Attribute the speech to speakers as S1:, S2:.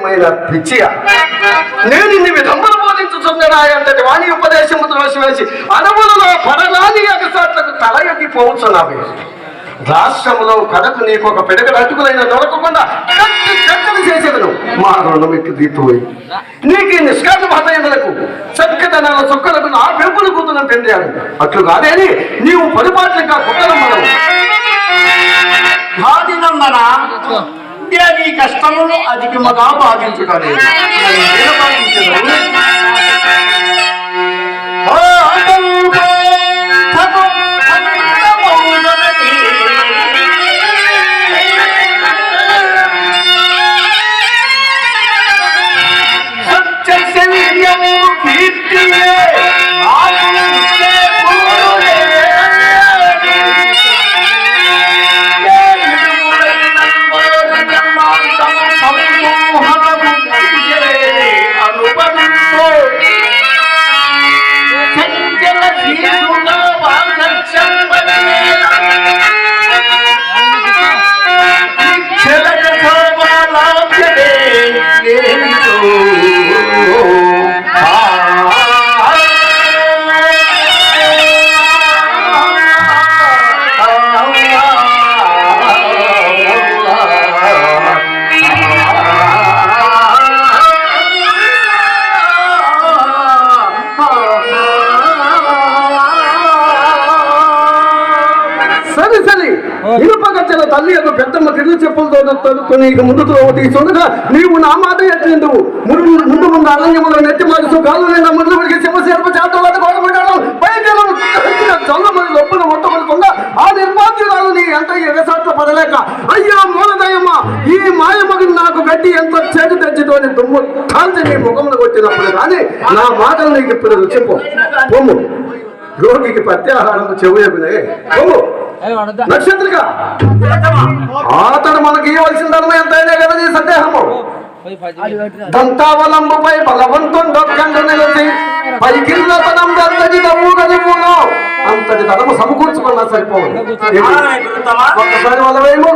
S1: ఏమైన పిచ్చియ నేను ఇన్ని విధములు బోధించుచున్నదాయంతటి వాణి ఉపదేశము వేసి అడవులలో పడరాని ఎగసాట్లకు తల ఎత్తి రాష్ట్రంలో కథకు నీకు ఒక పిడకడ అటుకులైన దొరకకుండా కత్తి కట్టలు చేసేదను. మా రుణం ఎక్కి తీర్చిపోయి నీకు ఈ నిష్కాంత భాతయులకు చక్కదనాల చుక్కలకు నా పెంపులు కూతులను పెంచాడు అట్లు కాదేని నీవు పొరపాట్లుగా కుక్కలు మనం
S2: భాగినందన దేవి కష్టములు అధికముగా భావించుటలేదు మరి
S1: సరే ఇనుప తల్లి యొక్క పెద్దమ్మ తిరుగు చెప్పులతో తొడుక్కు ముందుతో ఒకటి తీసుకుండగా నీవు నా మాట ఎట్టిందువు ముందు ముందు ముందు అరణ్యములో నెట్టి మనసు కాలు నిండా ముందు పడికి శివశిల్ప చేతవాద గోడపడ్డాడు పైకెళ్ళం చల్లమని లొప్పున ముట్టబడకుండా ఆ నిర్మాత్యురాలు నీ ఎంత ఎగసాట్ల పడలేక అయ్యా మూలదయమ్మ ఈ మాయమగిని నాకు గడ్డి ఎంత చెడు తెచ్చితోని దుమ్ము కాంతి నీ ముఖంలో కొట్టినప్పుడు కానీ నా మాటలు నీకు ఇప్పుడు చెప్పు. పొమ్ము. రోగికి ప్రత్యాహారం చెవుయకునే పొమ్ము. నక్షత్రిక. అతడు మనకి ఇవ్వాల్సిన ధర్మం ఎంతైనా కదా నీ సందేహము దంతావలంబుపై బలవంతుండొక్కండు నిలిచి పైకిల్లతనం అంతటి ధనము సమకూర్చుకున్నా సరిపోదు? ఒక్కసారి వలవేము